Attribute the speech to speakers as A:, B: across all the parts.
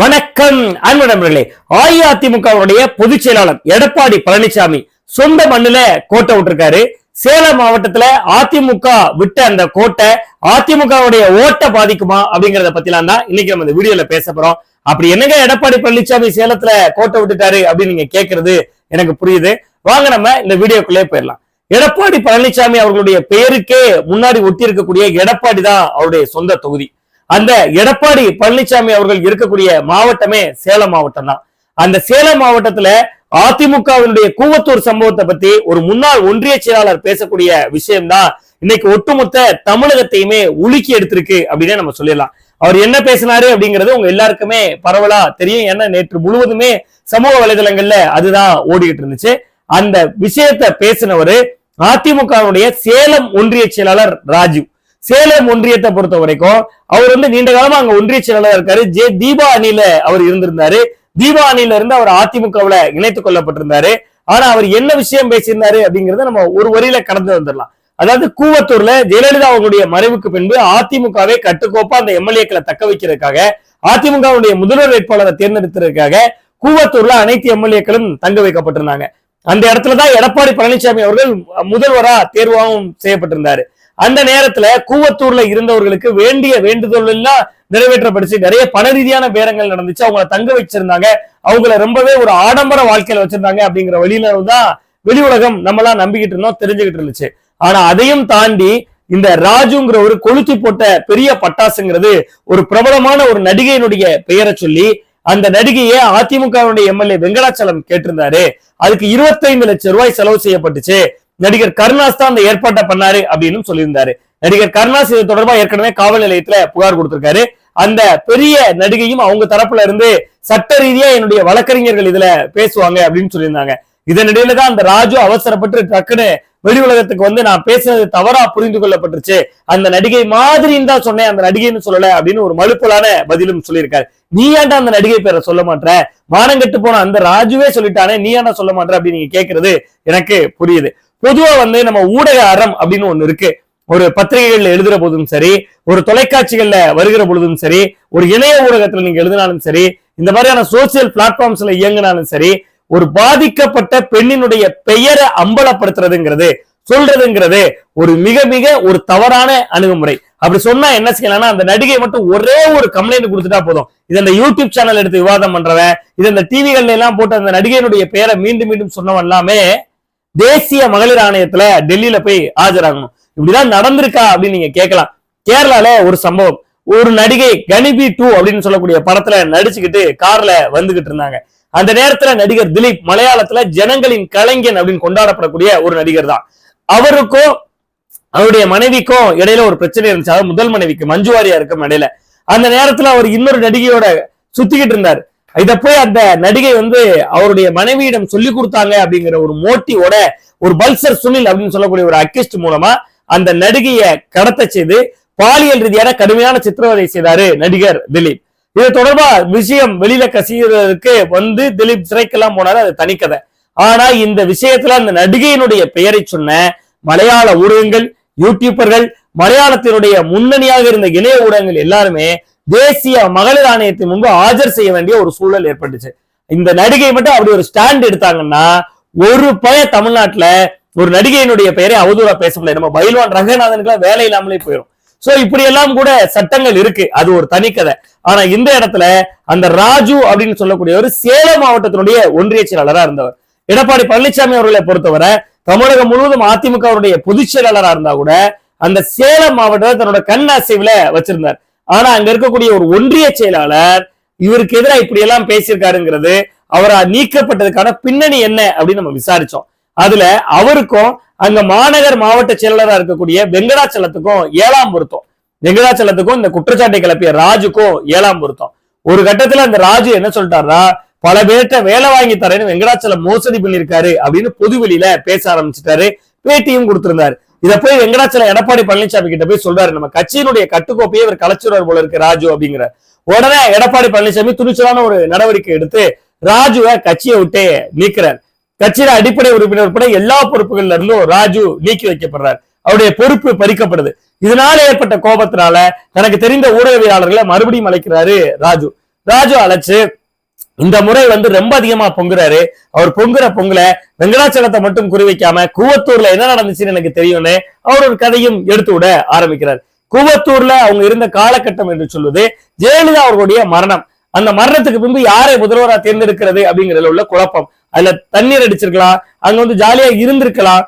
A: வணக்கம் அன்பு நண்பர்களே அஇஅதிமுகவுடைய பொதுச் செயலாளர் எடப்பாடி பழனிசாமி சொந்த மண்ணுல கோட்டை விட்டுருக்காரு சேலம் மாவட்டத்துல அதிமுக விட்ட அந்த கோட்டை அதிமுகவுடைய ஓட்ட பாதிக்குமா அப்படிங்கறத பத்திலாம் தான் இன்னைக்கு நம்ம இந்த வீடியோல பேச போறோம் அப்படி என்னங்க எடப்பாடி பழனிசாமி சேலத்துல கோட்டை விட்டுட்டாரு அப்படின்னு நீங்க கேக்குறது எனக்கு புரியுது வாங்க நம்ம இந்த வீடியோக்குள்ளே போயிடலாம் எடப்பாடி பழனிசாமி அவர்களுடைய பெயருக்கே முன்னாடி ஒட்டி இருக்கக்கூடிய எடப்பாடி தான் அவருடைய சொந்த தொகுதி அந்த எடப்பாடி பழனிசாமி அவர்கள் இருக்கக்கூடிய மாவட்டமே சேலம் மாவட்டம் தான் அந்த சேலம் மாவட்டத்துல அதிமுகவினுடைய கூவத்தூர் சம்பவத்தை பத்தி ஒரு முன்னாள் ஒன்றிய செயலாளர் பேசக்கூடிய விஷயம்தான் இன்னைக்கு ஒட்டுமொத்த தமிழகத்தையுமே உலுக்கி எடுத்திருக்கு அப்படின்னு நம்ம சொல்லிடலாம் அவர் என்ன பேசினாரு அப்படிங்கிறது உங்க எல்லாருக்குமே பரவலா தெரியும் ஏன்னா நேற்று முழுவதுமே சமூக வலைதளங்கள்ல அதுதான் ஓடிக்கிட்டு இருந்துச்சு அந்த விஷயத்த பேசினவரு அதிமுகவுடைய சேலம் ஒன்றிய செயலாளர் ராஜீவ் சேலம் ஒன்றியத்தை பொறுத்த வரைக்கும் அவர் வந்து நீண்ட காலமா அங்க ஒன்றிய செயலாளர் இருக்காரு ஜே தீபா அணில அவர் இருந்திருந்தாரு தீபா அணில இருந்து அவர் அதிமுகவுல இணைத்துக் கொள்ளப்பட்டிருந்தாரு ஆனா அவர் என்ன விஷயம் பேசியிருந்தாரு அப்படிங்கறத நம்ம ஒரு வரியில கடந்து வந்துடலாம் அதாவது கூவத்தூர்ல ஜெயலலிதா அவங்களுடைய மறைவுக்கு பின்பு அதிமுகவை கட்டுக்கோப்பா அந்த எம்எல்ஏக்களை தக்க வைக்கிறதுக்காக அதிமுகவுடைய முதல்வர் வேட்பாளரை தேர்ந்தெடுத்ததுக்காக கூவத்தூர்ல அனைத்து எம்எல்ஏக்களும் தங்க வைக்கப்பட்டிருந்தாங்க அந்த இடத்துலதான் எடப்பாடி பழனிசாமி அவர்கள் முதல்வரா தேர்வாகவும் செய்யப்பட்டிருந்தாரு அந்த நேரத்துல கூவத்தூர்ல இருந்தவர்களுக்கு வேண்டிய வேண்டுதல் எல்லாம் நிறைவேற்றப்படுச்சு நிறைய பண ரீதியான பேரங்கள் நடந்துச்சு அவங்கள தங்க வச்சிருந்தாங்க அவங்கள ரொம்பவே ஒரு ஆடம்பர வாழ்க்கையில வச்சிருந்தாங்க அப்படிங்கிற வழியில தான் வெளி உலகம் நம்மளாம் நம்பிக்கிட்டு இருந்தோம் தெரிஞ்சுக்கிட்டு இருந்துச்சு ஆனா அதையும் தாண்டி இந்த ராஜுங்கிற ஒரு கொளுத்தி போட்ட பெரிய பட்டாசுங்கிறது ஒரு பிரபலமான ஒரு நடிகையினுடைய பெயரை சொல்லி அந்த நடிகையை அதிமுகவுடைய எம்எல்ஏ வெங்கடாச்சலம் கேட்டிருந்தாரு அதுக்கு இருபத்தைந்து லட்சம் ரூபாய் செலவு செய்யப்பட்டுச்சு நடிகர் கருணாஸ் தான் அந்த ஏற்பாட்டை பண்ணாரு அப்படின்னு சொல்லியிருந்தாரு நடிகர் கருணாஸ் இது தொடர்பா ஏற்கனவே காவல் நிலையத்துல புகார் கொடுத்திருக்காரு அந்த பெரிய நடிகையும் அவங்க தரப்புல இருந்து சட்ட ரீதியா என்னுடைய வழக்கறிஞர்கள் இதுல பேசுவாங்க அப்படின்னு சொல்லியிருந்தாங்க இதனிடையில தான் அந்த ராஜு அவசரப்பட்டு டக்குன்னு வெளி உலகத்துக்கு வந்து நான் பேசினது தவறா புரிந்து கொள்ளப்பட்டுருச்சு அந்த நடிகை மாதிரின்னு தான் சொன்னேன் அந்த நடிகைன்னு சொல்லல அப்படின்னு ஒரு மழுப்பலான பதிலும் சொல்லியிருக்காரு நீ ஏன்டா அந்த நடிகை பேரை சொல்ல மாட்டேன் மானங்கட்டு போன அந்த ராஜுவே சொல்லிட்டானே நீ ஏன்டா சொல்ல மாட்டேன் அப்படின்னு நீங்க கேட்கறது எனக்கு புரியுது பொதுவா வந்து நம்ம ஊடக அறம் அப்படின்னு ஒண்ணு இருக்கு ஒரு பத்திரிகைகள்ல எழுதுற போதும் சரி ஒரு தொலைக்காட்சிகள்ல வருகிற பொழுதும் சரி ஒரு இணைய ஊடகத்துல நீங்க எழுதினாலும் சரி இந்த மாதிரியான சோசியல் பிளாட்ஃபார்ம்ஸ்ல இயங்கினாலும் சரி ஒரு பாதிக்கப்பட்ட பெண்ணினுடைய பெயரை அம்பலப்படுத்துறதுங்கிறது சொல்றதுங்கிறது ஒரு மிக மிக ஒரு தவறான அணுகுமுறை அப்படி சொன்னா என்ன செய்யலாம்னா அந்த நடிகை மட்டும் ஒரே ஒரு கம்ப்ளைண்ட் கொடுத்துட்டா போதும் இது அந்த யூடியூப் சேனல் எடுத்து விவாதம் பண்றவன் இது அந்த டிவிகள்ல எல்லாம் போட்டு அந்த நடிகையினுடைய பெயரை மீண்டும் மீண்டும் சொன்னவன் எல்லாமே தேசிய மகளிர் ஆணையத்துல டெல்லியில போய் ஆஜராகணும் இப்படிதான் நடந்திருக்கா அப்படின்னு நீங்க கேட்கலாம் கேரளால ஒரு சம்பவம் ஒரு நடிகை கணிபி டூ அப்படின்னு சொல்லக்கூடிய படத்துல நடிச்சுக்கிட்டு கார்ல வந்துகிட்டு இருந்தாங்க அந்த நேரத்துல நடிகர் திலீப் மலையாளத்துல ஜனங்களின் கலைஞன் அப்படின்னு கொண்டாடப்படக்கூடிய ஒரு நடிகர் தான் அவருக்கும் அவருடைய மனைவிக்கும் இடையில ஒரு பிரச்சனை இருந்துச்சு முதல் மனைவிக்கு மஞ்சுவாரியா இருக்கும் இடையில அந்த நேரத்துல அவர் இன்னொரு நடிகையோட சுத்திக்கிட்டு இருந்தார் இத போய் அந்த நடிகை வந்து அவருடைய மனைவியிடம் சொல்லி கொடுத்தாங்க அப்படிங்கிற ஒரு மோட்டிவோட ஒரு பல்சர் சுனில் அப்படின்னு சொல்லக்கூடிய ஒரு அக்கிஸ்ட் மூலமா அந்த நடிகையை கடத்த செய்து பாலியல் ரீதியான கடுமையான சித்திரவதை செய்தாரு நடிகர் திலீப் இது தொடர்பா விஷயம் வெளியில கசியறதுக்கு வந்து திலீப் சிறைக்கெல்லாம் போனாரு அது தனிக்கதை ஆனா இந்த விஷயத்துல அந்த நடிகையினுடைய பெயரை சொன்ன மலையாள ஊடகங்கள் யூடியூபர்கள் மலையாளத்தினுடைய முன்னணியாக இருந்த இணைய ஊடகங்கள் எல்லாருமே தேசிய மகளிர் ஆணையத்தின் முன்பு ஆஜர் செய்ய வேண்டிய ஒரு சூழல் ஏற்பட்டுச்சு இந்த நடிகை மட்டும் அப்படி ஒரு ஸ்டாண்ட் எடுத்தாங்கன்னா ஒரு பய தமிழ்நாட்டுல ஒரு நடிகையினுடைய பெயரை அவதூறா பேச முடியாது நம்ம பயில்வான் ரங்கநாதனுக்குலாம் வேலை இல்லாமலே போயிடும் சோ இப்படி எல்லாம் கூட சட்டங்கள் இருக்கு அது ஒரு தனி கதை ஆனா இந்த இடத்துல அந்த ராஜு அப்படின்னு சொல்லக்கூடியவர் சேலம் மாவட்டத்தினுடைய ஒன்றிய செயலாளராக இருந்தவர் எடப்பாடி பழனிசாமி அவர்களை பொறுத்தவரை தமிழகம் முழுவதும் அதிமுகவுடைய பொதுச் செயலாளராக இருந்தா கூட அந்த சேலம் மாவட்டத்தை தன்னோட கண் அசைவுல வச்சிருந்தார் ஆனா அங்க இருக்கக்கூடிய ஒரு ஒன்றிய செயலாளர் இவருக்கு எதிராக இப்படி எல்லாம் பேசியிருக்காருங்கிறது அவரா நீக்கப்பட்டதுக்கான பின்னணி என்ன அப்படின்னு நம்ம விசாரிச்சோம் அதுல அவருக்கும் அங்க மாநகர் மாவட்ட செயலாளராக இருக்கக்கூடிய வெங்கடாச்சலத்துக்கும் ஏழாம் பொருத்தம் வெங்கடாச்சலத்துக்கும் இந்த குற்றச்சாட்டை கிளப்பிய ராஜுக்கும் ஏழாம் பொருத்தம் ஒரு கட்டத்துல அந்த ராஜு என்ன சொல்லிட்டாருன்னா பல பேர்கிட்ட வேலை வாங்கி தரேன்னு வெங்கடாச்சலம் மோசடி பண்ணிருக்காரு அப்படின்னு பொதுவெளியில பேச ஆரம்பிச்சிட்டாரு பேட்டியும் கொடுத்திருந்தாரு இதை போய் வெங்கடாச்சல எடப்பாடி பழனிசாமி கிட்ட போய் சொல்றாரு நம்ம கட்சியினுடைய கட்டுக்கோப்பையே இவர் கலைச்சிடுவார் போல இருக்கு ராஜு அப்படிங்கிற உடனே எடப்பாடி பழனிசாமி துணிச்சலான ஒரு நடவடிக்கை எடுத்து ராஜுவை கட்சியை விட்டு நீக்கிறார் கட்சியில அடிப்படை உறுப்பினர் உட்பட எல்லா பொறுப்புகள்ல இருந்தும் ராஜு நீக்கி வைக்கப்படுறார் அவருடைய பொறுப்பு பறிக்கப்படுது இதனால ஏற்பட்ட கோபத்தினால தனக்கு தெரிந்த ஊடகவியாளர்களை மறுபடியும் அழைக்கிறாரு ராஜு ராஜு அழைச்சு இந்த முறை வந்து ரொம்ப அதிகமா பொங்குறாரு அவர் பொங்குற பொங்கல வெங்கடாச்சலத்தை மட்டும் குறிவைக்காம கூவத்தூர்ல என்ன நடந்துச்சுன்னு எனக்கு தெரியும்னு அவர் ஒரு கதையும் எடுத்து விட ஆரம்பிக்கிறார் கூவத்தூர்ல அவங்க இருந்த காலகட்டம் என்று சொல்வது ஜெயலலிதா அவர்களுடைய மரணம் அந்த மரணத்துக்கு பின்பு யாரை முதல்வரா தேர்ந்தெடுக்கிறது அப்படிங்கறதுல உள்ள குழப்பம் அதுல தண்ணீர் அடிச்சிருக்கலாம் அங்க வந்து ஜாலியா இருந்திருக்கலாம்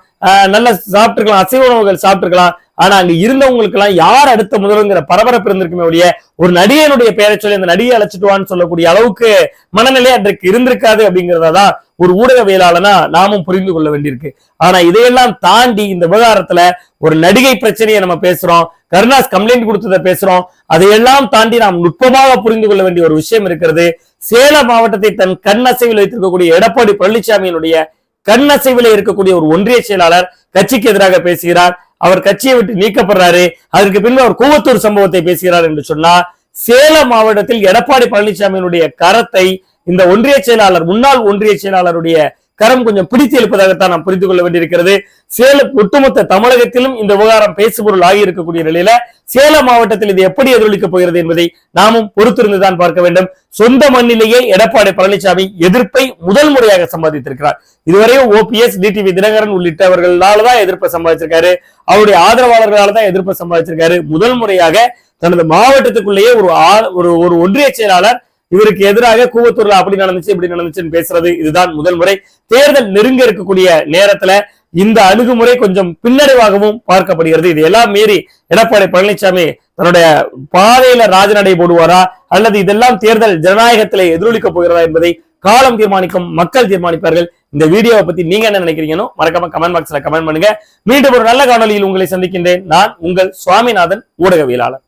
A: நல்ல சாப்பிட்டுருக்கலாம் அசைவ உணவுகள் சாப்பிட்டுருக்கலாம் ஆனா அங்க இருந்தவங்களுக்கு எல்லாம் யார் அடுத்த முதல்ங்கிற பரபரப்பு இருந்திருக்குமே ஒழிய ஒரு நடிகனுடைய பெயரை சொல்லி அந்த நடிகை அழைச்சிட்டுவான்னு சொல்லக்கூடிய அளவுக்கு மனநிலை அன்றைக்கு இருந்திருக்காது அப்படிங்கிறதான் ஒரு ஊடகவியலாளனா நாமும் புரிந்து கொள்ள வேண்டியிருக்கு ஆனா இதையெல்லாம் தாண்டி இந்த விவகாரத்துல ஒரு நடிகை பிரச்சனையை நம்ம பேசுறோம் கருணாஸ் கம்ப்ளைண்ட் கொடுத்ததை பேசுறோம் அதையெல்லாம் தாண்டி நாம் நுட்பமாக புரிந்து கொள்ள வேண்டிய ஒரு விஷயம் இருக்கிறது சேலம் மாவட்டத்தை தன் கண் அசைவில் வைத்திருக்கக்கூடிய எடப்பாடி பழனிசாமியினுடைய கண்ணசைவில இருக்கக்கூடிய ஒரு ஒன்றிய செயலாளர் கட்சிக்கு எதிராக பேசுகிறார் அவர் கட்சியை விட்டு நீக்கப்படுறாரு அதற்கு பின்பு அவர் கூவத்தூர் சம்பவத்தை பேசுகிறார் என்று சொன்னார் சேலம் மாவட்டத்தில் எடப்பாடி பழனிசாமியினுடைய கரத்தை இந்த ஒன்றிய செயலாளர் முன்னாள் ஒன்றிய செயலாளருடைய கரம் கொஞ்சம் பிடித்து எழுப்பதாகத்தான் நாம் புரிந்து கொள்ள வேண்டியிருக்கிறது சேலம் ஒட்டுமொத்த தமிழகத்திலும் இந்த விவகாரம் பேசுபொருள் ஆகியிருக்கக்கூடிய நிலையில சேலம் மாவட்டத்தில் இது எப்படி எதிரொலிக்கப் போகிறது என்பதை நாமும் பொறுத்திருந்துதான் பார்க்க வேண்டும் சொந்த மண்ணிலேயே எடப்பாடி பழனிசாமி எதிர்ப்பை முதல் முறையாக சம்பாதித்திருக்கிறார் இதுவரையும் ஓபிஎஸ் டிடிவி தினகரன் உள்ளிட்டவர்களால் தான் எதிர்ப்பை சம்பாதிச்சிருக்காரு அவருடைய ஆதரவாளர்களால தான் எதிர்ப்பை சம்பாதிச்சிருக்காரு முதல் முறையாக தனது மாவட்டத்துக்குள்ளேயே ஒரு ஒரு ஒன்றிய செயலாளர் இவருக்கு எதிராக கூவத்தூர்ல அப்படி நடந்துச்சு இப்படி நடந்துச்சுன்னு பேசுறது இதுதான் முதல் முறை தேர்தல் நெருங்க இருக்கக்கூடிய நேரத்துல இந்த அணுகுமுறை கொஞ்சம் பின்னடைவாகவும் பார்க்கப்படுகிறது இது எல்லாம் மீறி எடப்பாடி பழனிசாமி தன்னுடைய பாதையில ராஜநடை போடுவாரா அல்லது இதெல்லாம் தேர்தல் ஜனநாயகத்திலே எதிரொலிக்க போகிறதா என்பதை காலம் தீர்மானிக்கும் மக்கள் தீர்மானிப்பார்கள் இந்த வீடியோவை பத்தி நீங்க என்ன நினைக்கிறீங்கன்னு மறக்காம கமெண்ட் பாக்ஸ்ல கமெண்ட் பண்ணுங்க மீண்டும் ஒரு நல்ல காணொலியில் உங்களை சந்திக்கின்றேன் நான் உங்கள் சுவாமிநாதன் ஊடகவியலாளர்